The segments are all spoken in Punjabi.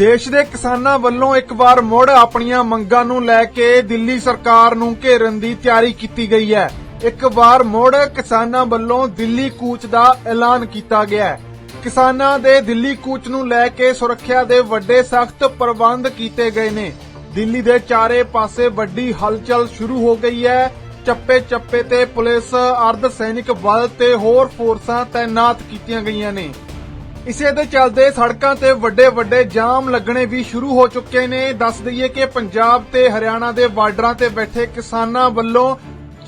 ਦੇਸ਼ ਦੇ ਕਿਸਾਨਾਂ ਵੱਲੋਂ ਇੱਕ ਵਾਰ ਮੁੜ ਆਪਣੀਆਂ ਮੰਗਾਂ ਨੂੰ ਲੈ ਕੇ ਦਿੱਲੀ ਸਰਕਾਰ ਨੂੰ ਘੇਰਨ ਦੀ ਤਿਆਰੀ ਕੀਤੀ ਗਈ ਹੈ ਇੱਕ ਵਾਰ ਮੁੜ ਕਿਸਾਨਾਂ ਵੱਲੋਂ ਦਿੱਲੀ ਕੂਚ ਦਾ ਐਲਾਨ ਕੀਤਾ ਗਿਆ ਹੈ ਕਿਸਾਨਾਂ ਦੇ ਦਿੱਲੀ ਕੂਚ ਨੂੰ ਲੈ ਕੇ ਸੁਰੱਖਿਆ ਦੇ ਵੱਡੇ ਸਖਤ ਪ੍ਰਬੰਧ ਕੀਤੇ ਗਏ ਨੇ ਦਿੱਲੀ ਦੇ ਚਾਰੇ ਪਾਸੇ ਵੱਡੀ ਹਲਚਲ ਸ਼ੁਰੂ ਹੋ ਗਈ ਹੈ ਚੱਪੇ ਚੱਪੇ ਤੇ ਪੁਲਿਸ ਅਰਧ ਸੈਨਿਕ ਬਲ ਤੇ ਹੋਰ ਫੋਰਸਾਂ ਤਾਇਨਾਤ ਕੀਤੀਆਂ ਗਈਆਂ ਨੇ ਇਸੇ ਦੇ ਚੱਲਦੇ ਸੜਕਾਂ ਤੇ ਵੱਡੇ ਵੱਡੇ ਜਾਮ ਲੱਗਣੇ ਵੀ ਸ਼ੁਰੂ ਹੋ ਚੁੱਕੇ ਨੇ ਦੱਸ ਦਈਏ ਕਿ ਪੰਜਾਬ ਤੇ ਹਰਿਆਣਾ ਦੇ ਬਾਰਡਰਾਂ ਤੇ ਬੈਠੇ ਕਿਸਾਨਾਂ ਵੱਲੋਂ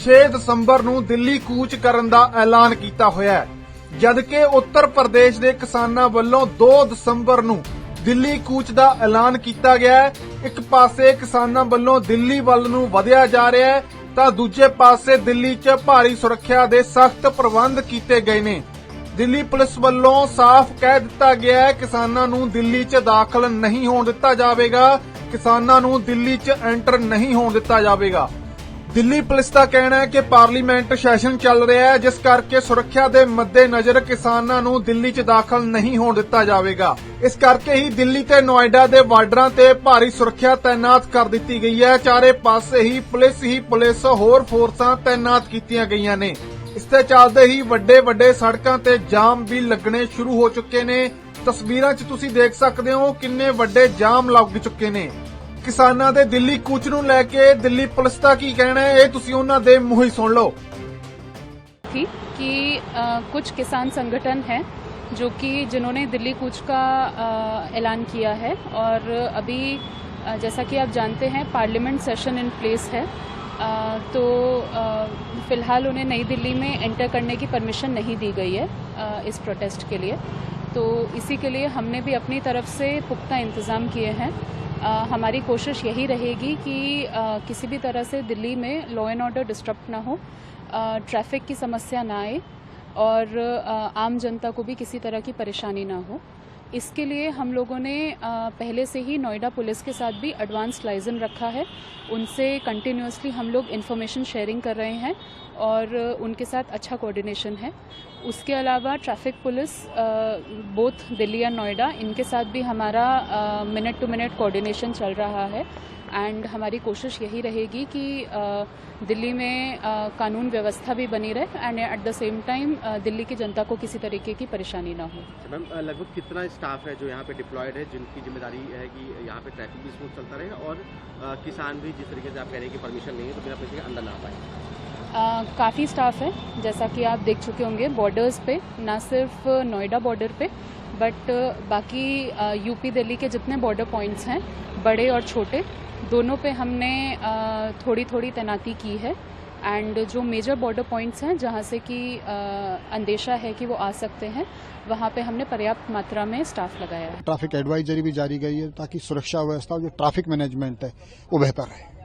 6 ਦਸੰਬਰ ਨੂੰ ਦਿੱਲੀ ਕੂਚ ਕਰਨ ਦਾ ਐਲਾਨ ਕੀਤਾ ਹੋਇਆ ਹੈ ਜਦਕਿ ਉੱਤਰ ਪ੍ਰਦੇਸ਼ ਦੇ ਕਿਸਾਨਾਂ ਵੱਲੋਂ 2 ਦਸੰਬਰ ਨੂੰ ਦਿੱਲੀ ਕੂਚ ਦਾ ਐਲਾਨ ਕੀਤਾ ਗਿਆ ਹੈ ਇੱਕ ਪਾਸੇ ਕਿਸਾਨਾਂ ਵੱਲੋਂ ਦਿੱਲੀ ਵੱਲ ਨੂੰ ਵਧਿਆ ਜਾ ਰਿਹਾ ਹੈ ਤਾਂ ਦੂਜੇ ਪਾਸੇ ਦਿੱਲੀ 'ਚ ਭਾਰੀ ਸੁਰੱਖਿਆ ਦੇ ਸਖਤ ਪ੍ਰਬੰਧ ਕੀਤੇ ਗਏ ਨੇ ਦਿੱਲੀ ਪੁਲਿਸ ਵੱਲੋਂ ਸਾਫ਼ ਕਹਿ ਦਿੱਤਾ ਗਿਆ ਹੈ ਕਿਸਾਨਾਂ ਨੂੰ ਦਿੱਲੀ 'ਚ ਦਾਖਲ ਨਹੀਂ ਹੋਣ ਦਿੱਤਾ ਜਾਵੇਗਾ ਕਿਸਾਨਾਂ ਨੂੰ ਦਿੱਲੀ 'ਚ ਐਂਟਰ ਨਹੀਂ ਹੋਣ ਦਿੱਤਾ ਜਾਵੇਗਾ ਦਿੱਲੀ ਪੁਲਿਸ ਦਾ ਕਹਿਣਾ ਹੈ ਕਿ ਪਾਰਲੀਮੈਂਟ ਸੈਸ਼ਨ ਚੱਲ ਰਿਹਾ ਹੈ ਜਿਸ ਕਰਕੇ ਸੁਰੱਖਿਆ ਦੇ ਮੱਦੇਨਜ਼ਰ ਕਿਸਾਨਾਂ ਨੂੰ ਦਿੱਲੀ 'ਚ ਦਾਖਲ ਨਹੀਂ ਹੋਣ ਦਿੱਤਾ ਜਾਵੇਗਾ ਇਸ ਕਰਕੇ ਹੀ ਦਿੱਲੀ ਤੇ ਨੋਇਡਾ ਦੇ ਬਾਰਡਰਾਂ ਤੇ ਭਾਰੀ ਸੁਰੱਖਿਆ ਤਾਇਨਾਤ ਕਰ ਦਿੱਤੀ ਗਈ ਹੈ ਚਾਰੇ ਪਾਸੇ ਹੀ ਪੁਲਿਸ ਹੀ ਪੁਲਿਸ ਹੋਰ ਫੋਰਸਾਂ ਤਾਇਨਾਤ ਕੀਤੀਆਂ ਗਈਆਂ ਨੇ ਇਸ ਤੇ ਚੱਲਦੇ ਹੀ ਵੱਡੇ ਵੱਡੇ ਸੜਕਾਂ ਤੇ ਜਾਮ ਵੀ ਲੱਗਣੇ ਸ਼ੁਰੂ ਹੋ ਚੁੱਕੇ ਨੇ ਤਸਵੀਰਾਂ 'ਚ ਤੁਸੀਂ ਦੇਖ ਸਕਦੇ ਹੋ ਕਿੰਨੇ ਵੱਡੇ ਜਾਮ ਲੱਗ ਚੁੱਕੇ ਨੇ ਕਿਸਾਨਾਂ ਦੇ ਦਿੱਲੀ ਕੂਚ ਨੂੰ ਲੈ ਕੇ ਦਿੱਲੀ ਪੁਲਿਸ ਦਾ ਕੀ ਕਹਿਣਾ ਹੈ ਇਹ ਤੁਸੀਂ ਉਹਨਾਂ ਦੇ ਮੂੰਹ ਹੀ ਸੁਣ ਲਓ ਕਿ ਕੁਝ ਕਿਸਾਨ ਸੰਗਠਨ ਹੈ ਜੋ ਕਿ ਜਿਨ੍ਹਾਂ ਨੇ ਦਿੱਲੀ ਕੂਚ ਦਾ ਐਲਾਨ ਕੀਤਾ ਹੈ ਔਰ ਅਭੀ ਜੈਸਾ ਕਿ ਆਪ ਜਾਣਦੇ ਹੈ ਪਾਰਲੀਮੈਂਟ ਸੈਸ਼ਨ ਇਨ ਪਲੇਸ ਹੈ तो फ़िलहाल उन्हें नई दिल्ली में एंटर करने की परमिशन नहीं दी गई है इस प्रोटेस्ट के लिए तो इसी के लिए हमने भी अपनी तरफ से पुख्ता इंतज़ाम किए हैं हमारी कोशिश यही रहेगी कि किसी भी तरह से दिल्ली में लॉ एंड ऑर्डर डिस्टर्ब ना हो ट्रैफिक की समस्या ना आए और आम जनता को भी किसी तरह की परेशानी ना हो इसके लिए हम लोगों ने पहले से ही नोएडा पुलिस के साथ भी एडवांस लाइजन रखा है उनसे कंटिन्यूसली हम लोग इन्फॉर्मेशन शेयरिंग कर रहे हैं और उनके साथ अच्छा कोऑर्डिनेशन है उसके अलावा traffic police both Delhi and Noida इनके साथ भी हमारा मिनट टू मिनट कोऑर्डिनेशन चल रहा है एंड हमारी कोशिश यही रहेगी कि दिल्ली में कानून व्यवस्था भी बनी रहे and at the same time Delhi की जनता को किसी तरीके की परेशानी ना हो मैम लगभग कितना इस स्टाफ है जो यहाँ पे डिप्लॉयड है जिनकी जिम्मेदारी है कि यहाँ पे ट्रैफिक भी स्मूथ चलता रहे और आ, किसान भी जिस तरीके से आप कह रहे हैं कि परमिशन नहीं है तो बिना पैसे के अंदर ना पाए काफ़ी स्टाफ है जैसा कि आप देख चुके होंगे बॉर्डर्स पे ना सिर्फ नोएडा बॉर्डर पे बट बाकी यूपी दिल्ली के जितने बॉर्डर पॉइंट्स हैं बड़े और छोटे दोनों पे हमने थोड़ी थोड़ी तैनाती की है एंड जो मेजर बॉर्डर पॉइंट्स हैं जहाँ से कि अंदेशा है कि वो आ सकते हैं वहाँ पे हमने पर्याप्त मात्रा में स्टाफ लगाया है ट्रैफिक एडवाइजरी भी जारी गई है ताकि सुरक्षा व्यवस्था जो ट्रैफिक मैनेजमेंट है वो बेहतर रहे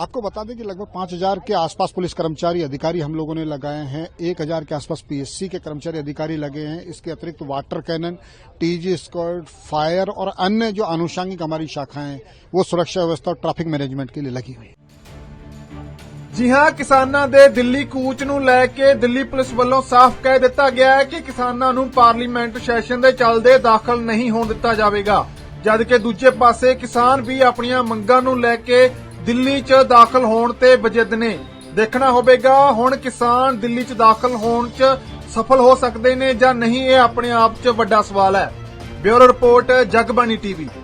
आपको बता दें कि लगभग पांच हजार के आसपास पुलिस कर्मचारी अधिकारी हम लोगों ने लगाए हैं एक हजार के आसपास पीएससी के कर्मचारी अधिकारी लगे हैं इसके अतिरिक्त वाटर कैनन टीजी स्क्वाड फायर और अन्य जो आनुषांगिक हमारी शाखाएं वो सुरक्षा व्यवस्था और ट्रैफिक मैनेजमेंट के लिए लगी हुई हाँ, है ਜੀ ਹਾਂ ਕਿਸਾਨਾਂ ਦੇ दिल्ली ਕੂਚ ਨੂੰ ਲੈ ਕੇ ਦਿੱਲੀ ਪੁਲਿਸ ਵੱਲੋਂ ਸਾਫ਼ ਕਹਿ ਦਿੱਤਾ ਗਿਆ ਹੈ ਕਿ ਕਿਸਾਨਾਂ ਨੂੰ ਪਾਰਲੀਮੈਂਟ ਸੈਸ਼ਨ ਦੇ ਚੱਲਦੇ ਜਦਕਿ ਦੂਜੇ ਪਾਸੇ ਕਿਸਾਨ ਵੀ ਆਪਣੀਆਂ ਮੰਗਾਂ ਨੂੰ ਲੈ ਕੇ ਦਿੱਲੀ 'ਚ ਦਾਖਲ ਹੋਣ ਤੇ ਬਜਿੱਦ ਨੇ ਦੇਖਣਾ ਹੋਵੇਗਾ ਹੁਣ ਕਿਸਾਨ ਦਿੱਲੀ 'ਚ ਦਾਖਲ ਹੋਣ 'ਚ ਸਫਲ ਹੋ ਸਕਦੇ ਨੇ ਜਾਂ ਨਹੀਂ ਇਹ ਆਪਣੇ ਆਪ 'ਚ ਵੱਡਾ ਸਵਾਲ ਹੈ ਬਿਊਰੋ ਰਿਪੋਰਟ ਜਗਬਾਣੀ ਟੀਵੀ